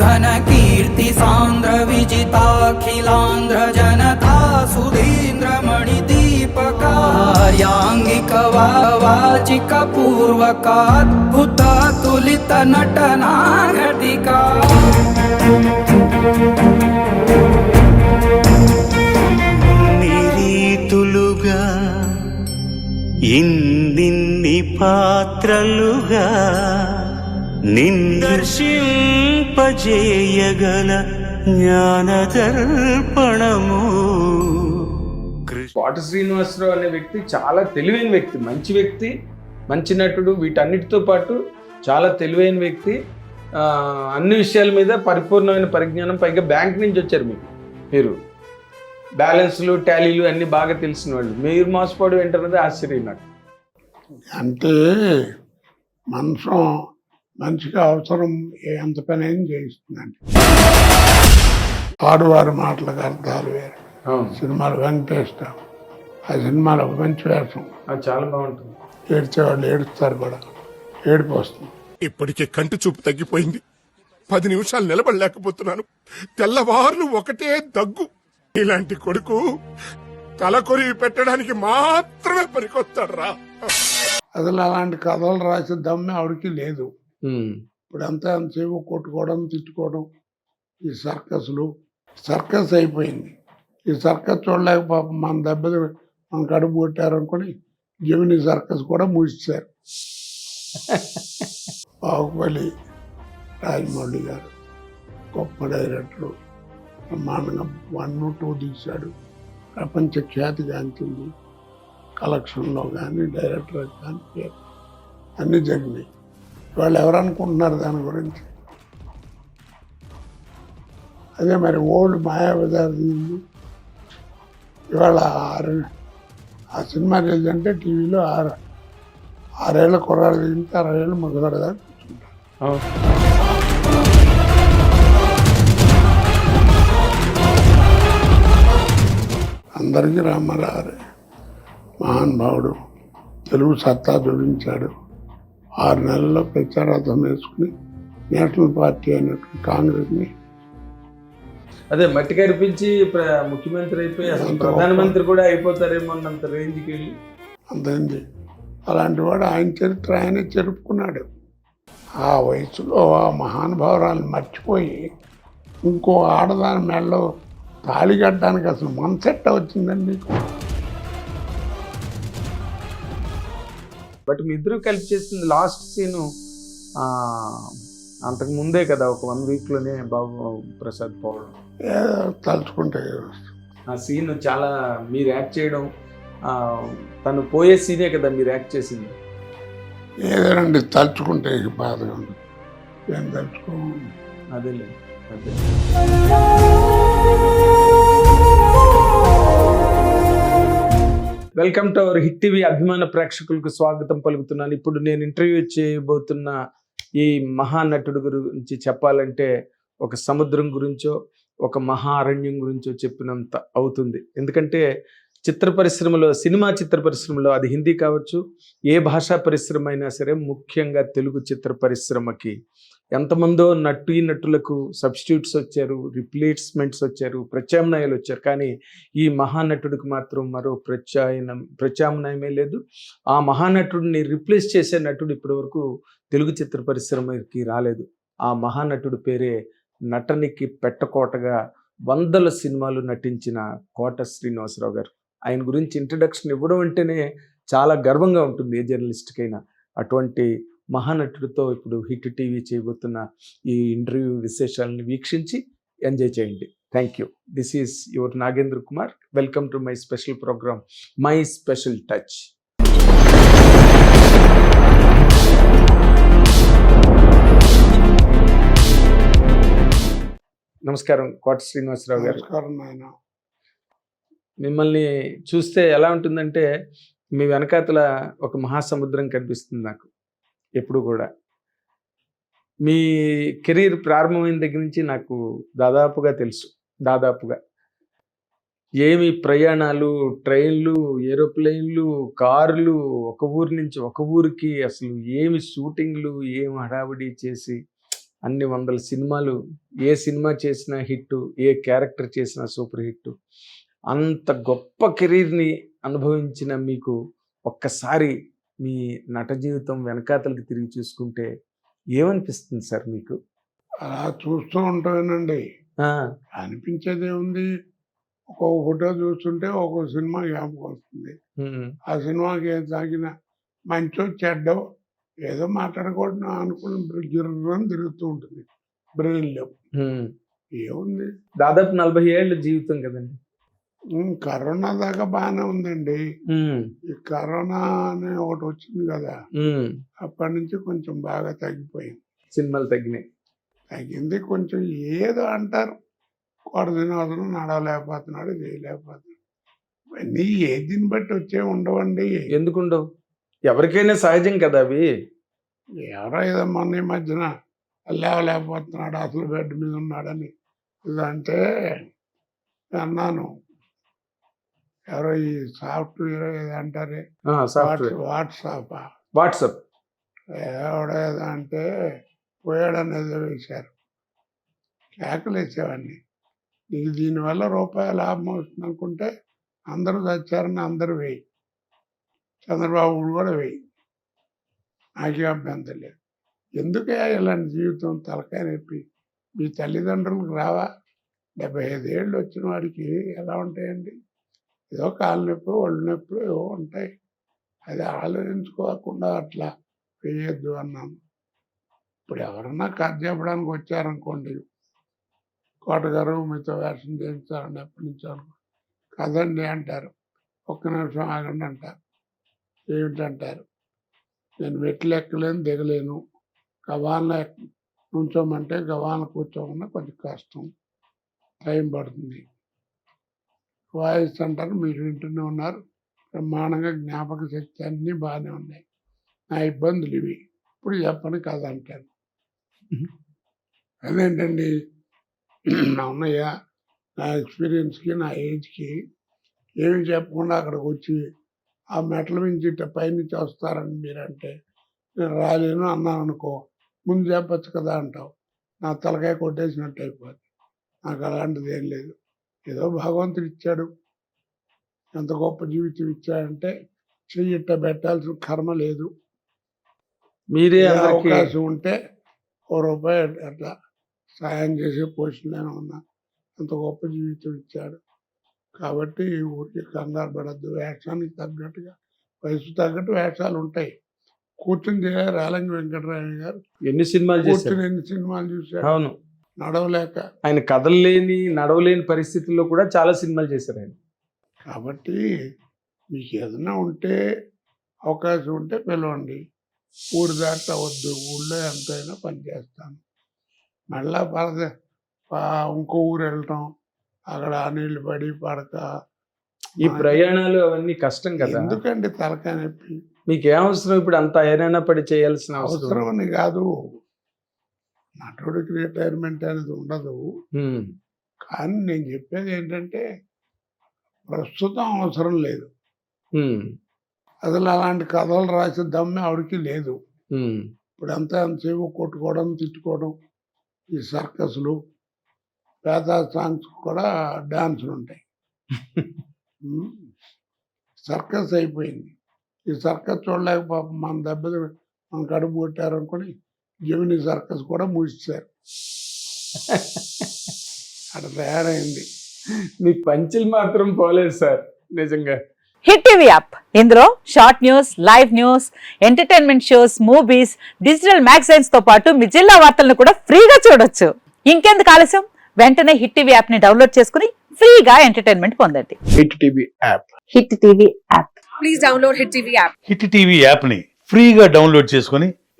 घन कीर्ति सान्द्र विजिताखिलान्ध्र जनता सुधीन्द्र मणिदीपकार्याङ्गिक वाचिक पूर्वकाद्भुत तुलित नटनाघटिका నిరీతులుగా ఇన్నిన్ని పాత్రలుగా నిందర్శింపజేయగల జ్ఞానదర్పణము కోట శ్రీనివాసరావు అనే వ్యక్తి చాలా తెలివైన వ్యక్తి మంచి వ్యక్తి మంచి నటుడు వీటన్నిటితో పాటు చాలా తెలివైన వ్యక్తి. అన్ని విషయాల మీద పరిపూర్ణమైన పరిజ్ఞానం పైగా బ్యాంక్ నుంచి వచ్చారు మీకు మీరు. బ్యాలెన్స్లు టాలీలు అన్ని బాగా తెలిసిన వాళ్ళు. మీరు మోసపోవడం ఏంటన్నది ఆశ్చర్యం నాకు. అంటే మనసం మనిషికి అవసరం ఏ ఎంత పని అయినా చేయిస్తుందండి ఆడువారి మాటలకు అర్థాలు వేరు. సినిమాలు వెంకటేష్ ఆ సినిమాలో ఒక మంచి వేషం. అది చాలా బాగుంటుంది. ఏడ్చేవాళ్ళు ఏడుస్తారు కూడా. ఏడుపు వస్తుంది. ఇప్పటికే కంటి చూపు తగ్గిపోయింది. పది నిమిషాలు నిలబడలేకపోతున్నాను. తెల్లవార్లు ఒకటే దగ్గు. ఇలాంటి కొడుకు తల కొరివి పెట్టడానికి మాత్రమే పనికొస్తాడు అసలు అలాంటి కథలు రాసే దమ్మె ఆవిడకి లేదు. ఇప్పుడు అంతా ఎంతసేపు కొట్టుకోవడం తిట్టుకోవడం ఈ సర్కస్లు సర్కస్ అయిపోయింది. ఈ సర్కస్ చూడలేక పాపం మన దెబ్బ మన కడుపు కొట్టారనుకొని జమిని సర్కస్ కూడా మూసేశారు బాహుబలి రాజమౌళి గారు గొప్ప డైరెక్టరు. బ్రహ్మాండంగా వన్ టూ తీశాడు. ప్రపంచ ఖ్యాతి గాంచింది. కలెక్షన్లో కానీ డైరెక్టర్ కానీ అన్నీ జరిగినాయి. వాళ్ళు ఎవరు అనుకుంటున్నారు దాని గురించి? అదే మరి ఓల్డ్ మాయాబజార్ ఇవాళ ఆరు ఆ సినిమా రిలీజ్ అంటే టీవీలో ఆరు ఆరేళ్ళ కుర్రాడు తింటే అరవై మగవాడు దాకా కూర్చుంటారు అందరికీ రామారావు మహానుభావుడు తెలుగు సత్తా చూపించాడు. ఆరు నెలల్లో ప్రచారార్థం వేసుకుని నేషనల్ పార్టీ అయినటువంటి కాంగ్రెస్ని అదే మట్టి కరిపించి ప్ర- ముఖ్యమంత్రి అయిపోయి అసలు ప్రధానమంత్రి కూడా అయిపోతారేమో అన్నంత రేంజ్కి వెళ్ళి. అంతైంది. అలాంటి వాడు ఆయన చరిత్ర ఆయనే చెరుపుకున్నాడు. ఆ వయసులో ఆ మహానుభావురాలను మర్చిపోయి ఇంకో ఆడదాని మెడలో తాళి కట్టడానికి అసలు మనసెట్ట వచ్చిందండి బట్ మీ ఇద్దరు కలిపి చేసింది లాస్ట్ సీను అంతకు ముందే కదా ఒక వన్ వీక్లోనే బాబు ప్రసాద్ పోవడం. ఆ సీన్ చాలా మీరు యాక్ట్ చేయడం తను పోయే సీనే కదా మీరు యాక్ట్ చేసింది. ఏదేనండి తలుచుకుంటే బాధగా ఉంది ఏం తలుచుకో అదేలే అదే. Welcome to our Hit TV అభిమాన ప్రేక్షకులకు స్వాగతం పలుకుతున్నాను. ఇప్పుడు నేను ఇంటర్వ్యూ చేయబోతున్న ఈ మహానటుడు గురించి చెప్పాలంటే ఒక సముద్రం గురించో ఒక మహా అరణ్యం గురించో చెప్పినంత అవుతుంది. ఎందుకంటే చిత్ర పరిశ్రమలో సినిమా చిత్ర పరిశ్రమలో అది హిందీ కావచ్చు ఏ భాషా పరిశ్రమ అయినా సరే ముఖ్యంగా తెలుగు చిత్ర పరిశ్రమకి ఎంతమందో నటు నటులకు సబ్స్టిట్యూట్స్ వచ్చారు రిప్లేస్మెంట్స్ వచ్చారు ప్రత్యామ్నాయాలు వచ్చారు. కానీ ఈ మహానటుడికి మాత్రం మరో ప్రత్యాయనం ప్రత్యామ్నాయమే లేదు. ఆ మహానటుడిని రిప్లేస్ చేసే నటుడు ఇప్పటివరకు తెలుగు చిత్ర పరిశ్రమకి రాలేదు. ఆ మహానటుడి పేరే నటనికి పెట్టకోటగా వందల సినిమాలు నటించిన కోట శ్రీనివాసరావు గారు. ఆయన గురించి ఇంట్రడక్షన్ ఇవ్వడం అంటేనే చాలా గర్వంగా ఉంటుంది ఏ జర్నలిస్ట్కైనా అటువంటి మహానటుడితో ఇప్పుడు హిట్ టీవీ చేయబోతున్న ఈ ఇంటర్వ్యూ విశేషాలను వీక్షించి ఎంజాయ్ చేయండి. Thank you this is your Nagendra Kumar welcome to my special programme my special touch నమస్కారం. కోట శ్రీనివాసరావు గారు. మిమ్మల్ని చూస్తే ఎలా ఉంటుందంటే మీ వెనకాతల ఒక మహాసముద్రం కనిపిస్తుంది నాకు. ఎప్పుడు కూడా. మీ కెరీర్ ప్రారంభమైన దగ్గర నుంచి నాకు దాదాపుగా తెలుసు. దాదాపుగా. ఏమి ప్రయాణాలు ట్రైన్లు ఏరోప్లేన్లు కార్లు ఒక ఊరి నుంచి ఒక ఊరికి అసలు ఏమి షూటింగ్లు ఏమి హడావిడి చేసి అన్ని వందల సినిమాలు ఏ సినిమా చేసినా హిట్ ఏ క్యారెక్టర్ చేసినా సూపర్ హిట్ అంత గొప్ప కెరీర్ని అనుభవించిన మీకు ఒక్కసారి మీ నట జీవితం వెనకాతలకి తిరిగి చూసుకుంటే ఏమనిపిస్తుంది సార్ మీకు? అలా చూస్తూ ఉంటామేనండి ఆ, అనిపించేది ఏముంది? ఒక్కొక్క ఫోటో చూస్తుంటే ఒక్కొక్క సినిమా జ్ఞాపకం వస్తుంది. ఆ సినిమాకి ఏం తాగిన మంచో చెడ్డో ఏదో మాట్లాడకూడదు అనుకుని గిర్రని తిరుగుతూ ఉంటుంది. బ్రెయిన్లో. ఏముంది? దాదాపు నలభై ఏళ్ళ జీవితం కదండి. కరోనా దాకా బాగానే ఉందండి. ఈ కరోనా అనే ఒకటి వచ్చింది కదా. అప్పటి నుంచి కొంచెం బాగా తగ్గిపోయింది. సినిమాలు తగ్గినాయి. తగ్గింది కొంచెం ఏదో అంటారు. కోట శ్రీనివాసనం నడవలేకపోతున్నాడు చేయలేకపోతున్నాడు. నీ ఏ దీన్ని బట్టి వచ్చే ఉండవండి. ఎందుకుండవు ఎవరికైనా సహజం కదా అవి. ఎవరో ఏదో మొన్న ఈ మధ్యన లేవలేకపోతున్నాడు అసలు బెడ్ మీద ఉన్నాడని. ఇదంటే అన్నాను ఎవరో ఈ సాఫ్ట్వేర్ ఏదో అంటారే. ఆ, సాఫ్ట్వేర్ వాట్సాప్ వాట్సాప్ ఎవడో ఏదో అంటే పోయాడని ఏదో వేశారు. కేకలు వేసేవాడిని. నీకు దీనివల్ల రూపాయి లాభం వస్తుంది అనుకుంటే అందరూ చచ్చారని అందరూ వేయి. చంద్రబాబు కూడా వేయి. నాకే అభ్యంతరం లేదు. ఎందుకే ఇలాంటి జీవితం తలకాయ నొప్పి? మీ తల్లిదండ్రులకు రావా? డెబ్బై ఐదు ఏళ్ళు వచ్చిన వాడికి ఎలా ఉంటాయండి? ఏదో కాళ్ళు నొప్పి ఒళ్ళు నొప్పులు ఏవో ఉంటాయి. అది ఆలోచించుకోకుండా అట్లా వేయొద్దు అన్నాను. ఇప్పుడు ఎవరన్నా కథ చెప్పడానికి వచ్చారనుకోండి కోటగారు మీతో వేషం చేయించాలండి ఎప్పటి నుంచో కదండి అంటారు. ఒక్క నిమిషం ఆగండి అంటారు. ఏమిటంటారు? నేను మెట్లు ఎక్కలేను దిగలేను. గవాన్లో నుంచోమంటే గవాన్లో కూర్చోమన్నా కొంచెం కష్టం. టైం పడుతుంది. వాయిస్ అంటారు మీరు వింటూనే ఉన్నారు. బ్రహ్మాండంగా జ్ఞాపక శక్తి అన్నీ బాగానే ఉన్నాయి. నా ఇబ్బందులు ఇవి. ఇప్పుడు చెప్పని కథ అంటాను. అదేంటండి? నా ఉన్నయ్య నా ఎక్స్పీరియన్స్కి నా ఏజ్కి ఏమి చెప్పకుండా అక్కడికి వచ్చి ఆ మెట్ల నుంచి ఇట్ట పైనుంచి వస్తారని మీరంటే నేను రాలేను అన్నాను అనుకో ముందు చెప్పచ్చు కదా అంటావు. నా తలకాయ కొట్టేసినట్టు అయిపోద్ది. నాకు అలాంటిది ఏం లేదు. ఏదో భగవంతుడు ఇచ్చాడు. ఎంత గొప్ప జీవితం ఇచ్చాడంటే చెయ్యి ఇట్ట పెట్టాల్సిన కర్మ లేదు. మీరే అవకాశం ఉంటే ఓ రూపాయి అట్లా సాయం చేసే పొజిషన్లోనే ఉన్నా అంత గొప్ప జీవితం ఇచ్చాడు. కాబట్టి ఊరికి కంగారు పడద్దు. వేషానికి తగ్గట్టుగా వయసు తగ్గట్టు వేషాలు ఉంటాయి. కూర్చుని రాలంగి వెంకటరాయ గారు ఎన్ని సినిమాలు కూర్చుని ఎన్ని సినిమాలు చూశారు అవును. నడవలేక. ఆయన కదలలేని నడవలేని పరిస్థితుల్లో కూడా చాలా సినిమాలు చేశారు ఆయన. కాబట్టి మీకు ఏదైనా ఉంటే అవకాశం ఉంటే పిలవండి. ఊరు దాకా వద్దు ఊళ్ళో ఎంతైనా పనిచేస్తాను మళ్ళా పరద ఇంకో ఊరు వెళ్ళటం అక్కడ ఆ నీళ్ళు పడి పడక. ఈ ప్రయాణాలు అవన్నీ కష్టం కదా. ఎందుకండి తలకాయ నొప్పి? మీకు ఏం అవసరం ఇప్పుడు అంత ఐరాణ పడి చేయాల్సిన అవసరం? అవసరం అని కాదు. నటుడికి రిటైర్మెంట్ అనేది ఉండదు. కానీ నేను చెప్పేది ఏంటంటే ప్రస్తుతం అవసరం లేదు. అసలు అలాంటి కథలు రాసే దమ్మె ఆవిడకి లేదు. ఇప్పుడు అంతా ఎంతసేపు కొట్టుకోవడం తిట్టుకోవడం ఈ సర్కస్లు పేద సాంగ్స్ కూడా డాన్సులు ఉంటాయి. సర్కస్ అయిపోయింది. ఈ సర్కస్ చూడలేక పాపం మన దెబ్బలు మన కడుపు కొట్టారు అనుకుని జమిని సర్కస్ కూడా మూసేశారు అక్కడ తయారైంది. మీ పంచులు మాత్రం పోలేదు సార్ నిజంగా. Hit TV app. ఇందులో short news live news entertainment shows movies digital మ్యాగజైన్స్తో పాటు మీ జిల్లా వార్తలను కూడా ఫ్రీగా చూడొచ్చు. ఇంకెందుకు ఆలస్యం? వెంటనే హిట్ టీవీ యాప్ని డౌన్లోడ్ చేసుకుని ఫ్రీగా ఎంటర్టైన్మెంట్ పొందండి. Hit TV app. Hit TV app. Please download Hit TV app. Hit TV యాప్ని ఫ్రీగా డౌన్లోడ్ చేసుకొని